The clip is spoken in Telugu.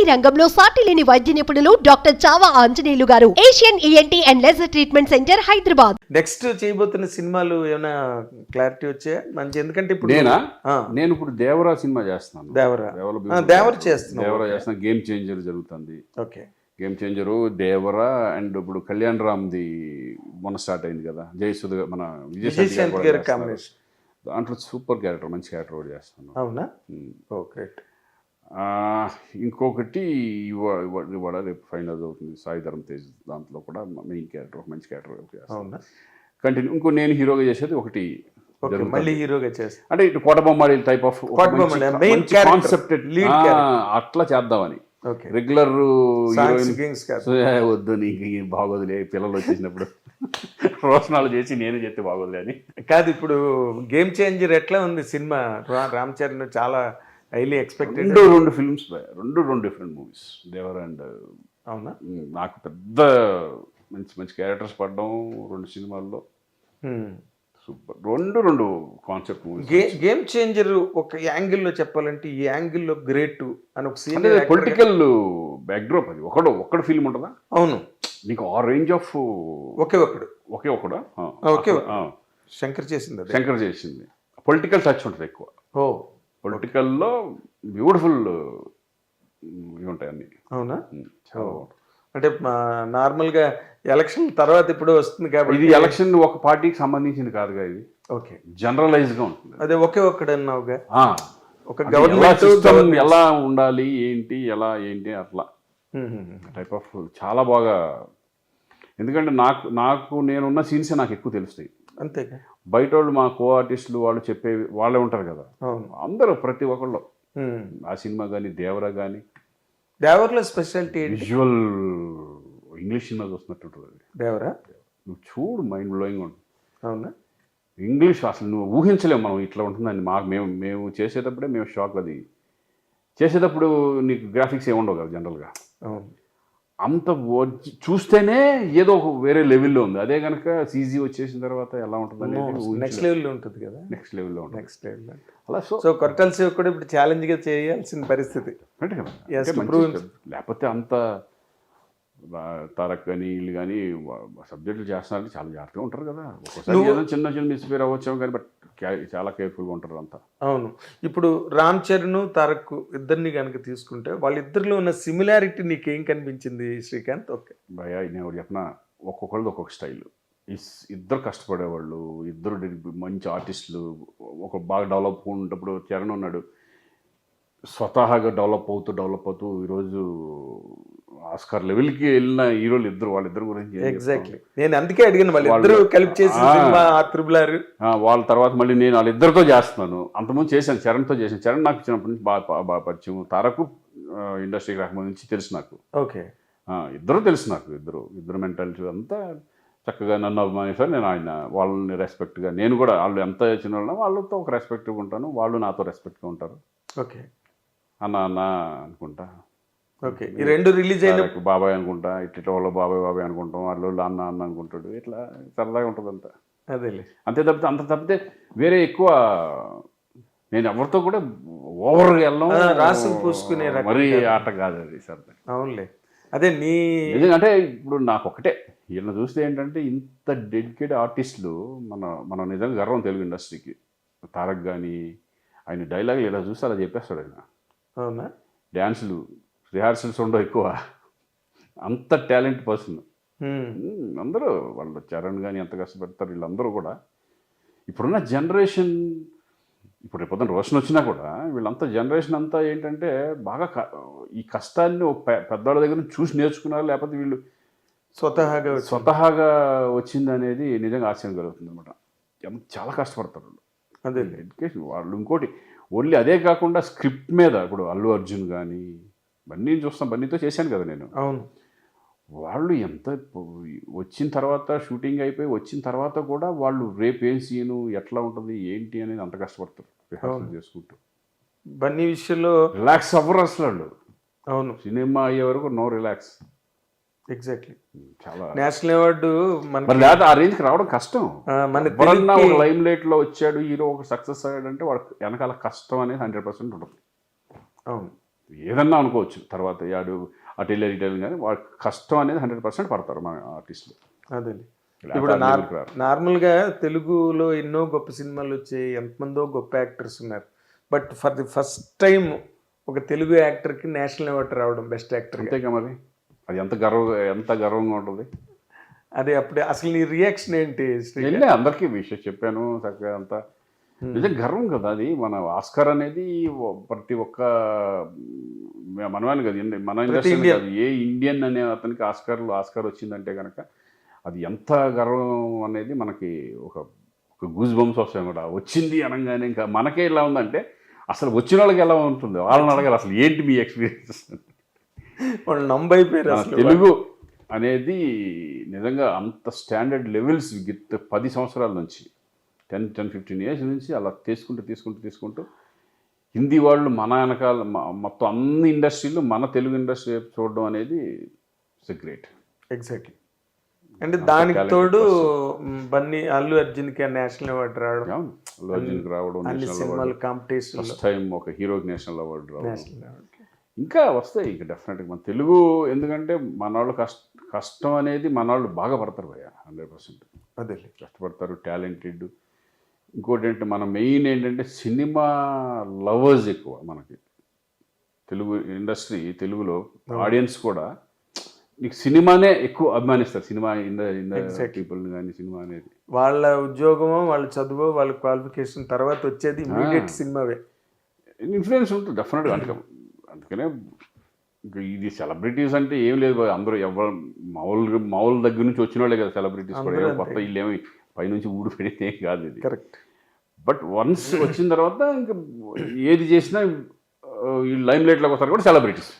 ఈఎన్టీ రంగంలో సాటి లేని వైద్య నిపుణులు doctor Chava Anjaneyulu garu. Asian ENT and laser treatment centre Hyderabad. Next చేయబోతున్న సినిమాలు ఏమైనా క్లారిటీ వచ్చాయా? మంచి ఎందుకంటే ఇప్పుడు నేనా? నేను ఇప్పుడు దేవరా సినిమా చేస్తున్నాను. దేవరా. దేవర ఆ, దేవర ఓకే. చేస్తున్నా గేమ్ చేంజర్ జరుగుతుంది. Okay. Game Changer Devara and ఇప్పుడు కళ్యాణ్ రామ్ది మొన్న స్టార్ట్ అయింది కదా. జయసుధ మన విజయశాంతి దాంట్లో సూపర్ క్యారెక్టర్ మంచి క్యారెక్టర్ కూడా చేస్తాను అవునా? ఉమ్. ఇంకొకటి ఇవాళ ఇవాళ- రేపు ఫైనల్ అవుతుంది సాయి ధరమ్ తేజ్ దాంట్లో కూడా మెయిన్ క్యారెక్టర్ మంచి క్యారెక్టర్ కంటిన్యూ ఇంకో నేను హీరోగా చేసేది ఒకటి. మళ్ళీ హీరోగా చేస్తా. అంటే ఇటు కోటబొమ్మాడి టైప్ ఆఫ్ కాన్సెప్ట్. అట్లా చేద్దామని. ఓకే. రెగ్యులర్ వద్దు నీకు బాగోదులే పిల్లలు వచ్చేసినప్పుడు. రోషనాలు చేసి నేను చెప్తే బాగోదులే అని. కాదు ఇప్పుడు గేమ్ చేంజర్ ఎట్లా ఉంది సినిమా? రామ్ చరణ్ చాలా హైలీ ఎక్స్పెక్టెడ్ రెండు రెండు ఫిల్మ్స్ రెండు రెండు డిఫరెంట్ మూవీస్ దేవర్ అండ్ అవునా? నాకు పెద్ద మంచి మంచి క్యారెక్టర్స్ పడడం రెండు సినిమాల్లో. సూపర్ రెండు రెండు కాన్సెప్ట్ మూవీస్ గేమ్ చేంజర్ ఒక యాంగిల్లో చెప్పాలంటే ఈ యాంగిల్లో గ్రేట్ అని ఒక సీన్ పొలిటికల్ బ్యాక్డ్రాప్ అది. ఒకడు ఒక్కడు ఫిల్మ్ ఉంటుందా? అవును. నీకు ఆ రేంజ్ ఆఫ్ ఒకే ఒక్కడు ఒకే ఒకడా? ఆ, శంకర్ చేసింది శంకర్ చేసింది. పొలిటికల్ టచ్ ఉంటుంది ఎక్కువ. ఓ. పొలిటికల్లో బ్యూటిఫుల్ ఇవి ఉంటాయి అన్ని. అవునా? చాలా. అంటే నార్మల్గా ఎలక్షన్ తర్వాత ఇప్పుడు వస్తుంది ఇది కాబట్టి ఎలక్షన్ ఒక పార్టీకి సంబంధించింది కాదుగా ఇది. ఓకే. జనరలైజ్గా ఉంటుంది. అదే ఒకే ఒక్కడు అన్నావుగా. ఆ, ఒక గవర్నమెంట్ ఎలా ఉండాలి ఏంటి ఎలా ఏంటి అట్లా. టైప్ ఆఫ్ చాలా బాగా ఎందుకంటే నాకు నాకు నేనున్న సీన్సే నాకు ఎక్కువ తెలుస్తాయి. అంతేగా. బయట వాళ్ళు మా కో ఆర్టిస్టులు వాళ్ళు చెప్పేవి వాళ్ళే ఉంటారు కదా. అందరూ ప్రతి ఒక్కళ్ళు. ఆ సినిమా కానీ దేవరా కానీ దేవర్లో స్పెషాలిటీ విజువల్ ఇంగ్లీష్ సినిమా చూస్తున్నట్టు ఉంటుంది. దేవరా? నువ్వు చూడు మైండ్ బ్లోయింగ్ ఉంటుంది. అవునా? ఇంగ్లీష్ అసలు నువ్వు ఊహించలేము మనం ఇట్లా ఉంటుందని. మాకు మేము మేము చేసేటప్పుడే మేము షాక్ అది. చేసేటప్పుడు నీకు గ్రాఫిక్స్ ఏమి ఉండవు కదా జనరల్గా అంత చూస్తేనే ఏదో ఒక వేరే లెవెల్లో ఉంది. అదే కనుక సీజీ వచ్చేసిన తర్వాత ఎలా ఉంటుంది నెక్స్ట్ లెవెల్లో ఉంటుంది కదా? నెక్స్ట్ లెవెల్లో ఉంటుంది. నెక్స్ట్ లెవెల్లో అలా సో సో కొరటాల శివ కూడా ఇప్పుడు ఛాలెంజ్గా చేయాల్సిన పరిస్థితి. లేకపోతే అంత తారక్ కానీ వీళ్ళు కానీ సబ్జెక్టులు చేస్తున్నారంటే చాలా జాగ్రత్తగా ఉంటారు కదా. ఒక్కోసారి ఏదో చిన్న చిన్న మిస్ఫేర్ అవ్వచ్చు కానీ బట్ చాలా కేర్ఫుల్గా ఉంటారు అంతా. అవును. ఇప్పుడు రామ్ చరణ్ తారక్ ఇద్దరిని కనుక తీసుకుంటే వాళ్ళిద్దరిలో ఉన్న సిమిలారిటీ నీకేం కనిపించింది శ్రీకాంత్? ఓకే. భయ నేను ఒకటి చెప్పిన? ఒక్కొక్కరిది ఒక్కొక్క స్టైల్. ఇద్దరు కష్టపడేవాళ్ళు ఇద్దరు మంచి ఆర్టిస్టులు ఒక బాగా డెవలప్ ఉన్నప్పుడు చరణ్ ఉన్నాడు. స్వతహాగా డెవలప్ అవుతూ డెవలప్ అవుతూ ఈరోజు ఆస్కార్ లెవెల్కి వెళ్ళిన హీరోలు ఇద్దరు వాళ్ళిద్దరు గురించి? ఎగ్జాక్ట్లీ నేను అందుకే అడిగాను వాళ్ళు- కలిపి ఆ. త్రిబులారు వాళ్ళ తర్వాత మళ్ళీ నేను వాళ్ళిద్దరితో చేస్తున్నాను. అంతకుముందు చేశాను చరణ్తో చేశాను. చరణ్ నాకు చిన్నప్పటి నుంచి బాగా బాగా- పరిచయం. తారకు ఇండస్ట్రీకి రాకముందు నుంచి తెలుసు నాకు. ఓకే. ఇద్దరు తెలుసు నాకు ఇద్దరు ఇద్దరు మెంటాలిటీ అంతా చక్కగా నన్ను అభిమానిస్తారు. నేను ఆయన వాళ్ళని రెస్పెక్ట్గా నేను కూడా వాళ్ళు ఎంత చిన్న వాళ్ళో వాళ్ళతో ఒక రెస్పెక్ట్గా ఉంటాను వాళ్ళు నాతో రెస్పెక్ట్గా ఉంటారు. ఓకే. అన్న అన్న అనుకుంటా. ఓకే. ఈ రెండు రిలీజ్ అయిన బాబాయ్ అనుకుంటా ఇట్లా వాళ్ళు బాబాయ్ బాబాయ్ అనుకుంటాం వాళ్ళు వాళ్ళు అన్న అన్న అనుకుంటాడు. ఇట్లా సరదాగా ఉంటుంది అంతా. అదేలే. అంతే తప్పితే అంత తప్పితే వేరే ఎక్కువ నేను ఎవరితో కూడా ఓవర్ వెళ్ళడం ఆ, రాసులు పూసుకునే మరీ. ఆట కాదు అది సరదా. అవునులే. అదే నీ ఎందుకంటే ఇప్పుడు నాకు ఒకటే వీళ్ళని చూస్తే ఏంటంటే ఇంత డెడికేట్ ఆర్టిస్టులు మన మన నిజంగా గర్వం తెలుగు ఇండస్ట్రీకి. తారక్ కానీ ఆయన డైలాగులు ఇలా చూస్తే అలా చెప్పేస్తాడు ఆయన. అవునా? డ్యాన్సులు రిహార్సల్స్ ఉండవు ఎక్కువ. అంత టాలెంట్ పర్సన్. అందరూ వాళ్ళు చరణ్ కానీ ఎంత కష్టపడతారు వీళ్ళందరూ కూడా. ఇప్పుడున్న జనరేషన్ ఇప్పుడు రేపు పొద్దున్న రోషన్ వచ్చినా కూడా వీళ్ళంతా జనరేషన్ అంతా ఏంటంటే బాగా క- ఈ కష్టాన్ని ఒక పెద్దవాళ్ళ దగ్గర చూసి నేర్చుకున్నారు? లేకపోతే వీళ్ళు స్వతహాగా స్వతహాగా వచ్చింది అనేది నిజంగా ఆశ్చర్యం కలుగుతుంది అనమాట చాలా కష్టపడతారు వాళ్ళు. అదేలే. ఎడ్యుకేషన్ వాళ్ళు ఇంకోటి ఓన్లీ అదే కాకుండా స్క్రిప్ట్ మీద ఇప్పుడు అల్లు అర్జున్ కానీ బన్నీ చూస్తాం. బన్నీతో చేశాను కదా నేను. అవును. వాళ్ళు ఎంత వచ్చిన తర్వాత షూటింగ్ అయిపోయి వచ్చిన తర్వాత కూడా వాళ్ళు రేపు ఏం సీను ఎట్లా ఉంటుంది ఏంటి అనేది అంత కష్టపడతారు రిహార్సల్ చేసుకుంటూ. బన్నీ విషయంలో రిలాక్స్ అవ్వరు అసలు వాళ్ళు. అవును. సినిమా అయ్యే వరకు నో రిలాక్స్. ఎగ్జాక్ట్లీ. చాలా. నేషనల్ అవార్డు మన లేదా ఆ రేంజ్కి రావడం కష్టం. మన లైమ్ లైట్లో వచ్చాడు హీరో ఒక సక్సెస్ అయ్యాడంటే వాడు వెనకాల కష్టం అనేది హండ్రెడ్ పర్సెంట్ ఉంటుంది. అవును. ఏదన్నా అనుకోవచ్చు. తర్వాత యాడు అటు వెళ్ళారు ఇటు కానీ వాళ్ళ కష్టం అనేది హండ్రెడ్ పర్సెంట్ పడతారు మన ఆర్టిస్టులు. అదే ఇప్పుడు. నార్మల్గా తెలుగులో ఎన్నో గొప్ప సినిమాలు వచ్చాయి ఎంతమందో గొప్ప యాక్టర్స్ ఉన్నారు. But for the first time ఒక తెలుగు యాక్టర్కి నేషనల్ అవార్డు రావడం బెస్ట్ యాక్టర్ అంతేగా మరి? అది ఎంత గర్వ ఎంత గర్వంగా ఉంటుంది? అదే అప్పుడే అసలు నీ రియాక్షన్ ఏంటి అందరికీ విషయం చెప్పాను చక్కగా అంతా. నిజం గర్వం కదా అది. మన ఆస్కార్ అనేది ప్రతి ఒక్క మ్, మనవాని కదా. మన ఇండస్ట్రీ. కాదు. ఏ ఇండియన్ అనే అతనికి ఆస్కార్ ఆస్కార్ వచ్చిందంటే కనుక అది ఎంత గర్వం అనేది మనకి ఒక ఒక గూజ్ బంప్స్ వస్తాయి కూడా వచ్చింది అనగానే ఇంకా మనకే ఎలా ఉందంటే అసలు వచ్చిన వాళ్ళకి ఎలా ఉంటుంది? వాళ్ళని అడగాలి అసలు ఏంటి మీ ఎక్స్పీరియన్స్ వాళ్ళు నంబైపోయారు తెలుగు అనేది నిజంగా అంత స్టాండర్డ్ లెవెల్స్ గిత్ పది సంవత్సరాల నుంచి. టెన్ టెన్ ఫిఫ్టీన్ ఇయర్స్ నుంచి అలా తీసుకుంటూ తీసుకుంటూ తీసుకుంటూ హిందీ వాళ్ళు మన వెనకాల మొత్తం అన్ని ఇండస్ట్రీలు మన తెలుగు ఇండస్ట్రీ చూడడం అనేది ఇట్స్ గ్రేట్ ఎగ్జాక్ట్లీ అంటే దానికి తోడు బన్నీ అల్లు అర్జున్కి నేషనల్ అవార్డు రావడం అల్లు అర్జున్కి రావడం సినిమాల కాంపిటీషన్ ఫస్ట్ టైం ఒక హీరోకి నేషనల్ అవార్డు రావడం. ఇంకా వస్తాయి ఇంకా డెఫినెట్గా మన తెలుగు ఎందుకంటే మన వాళ్ళు కష్ట కష్టం అనేది మన వాళ్ళు బాగా పడతారు భయ్య హండ్రెడ్ పర్సెంట్. అదే కష్టపడతారు టాలెంటెడ్ ఇంకోటి ఏంటంటే మన మెయిన్ ఏంటంటే సినిమా లవర్స్ ఎక్కువ మనకి. తెలుగు ఇండస్ట్రీ తెలుగులో ఆడియన్స్ కూడా నీకు సినిమానే ఎక్కువ అభిమానిస్తారు. సినిమా ఇంద ఇంద Exactly. పీపుల్ని కానీ సినిమా అనేది. వాళ్ళ ఉద్యోగమో వాళ్ళ చదువు వాళ్ళ క్వాలిఫికేషన్ తర్వాత వచ్చేది ఇమీడియట్ సినిమావే. ఇన్ఫ్లుయెన్స్ ఉంటుంది డెఫినెట్గా అందుకే అందుకనే ఇది సెలబ్రిటీస్ అంటే ఏం లేదు. అందరూ ఎవరు మామూలు మామూలు దగ్గర నుంచి వచ్చిన వాళ్ళే కదా సెలబ్రిటీస్ కూడా. కొత్త ఇల్లు ఏమి పైనుంచి ఊడి పెడితే ఏం కాదు ఇది. కరెక్ట్. బట్ వన్స్ వచ్చిన తర్వాత ఇంకా ఏది చేసినా ఈ లైమ్ లైట్లోకి వస్తారు కూడా సెలబ్రిటీస్.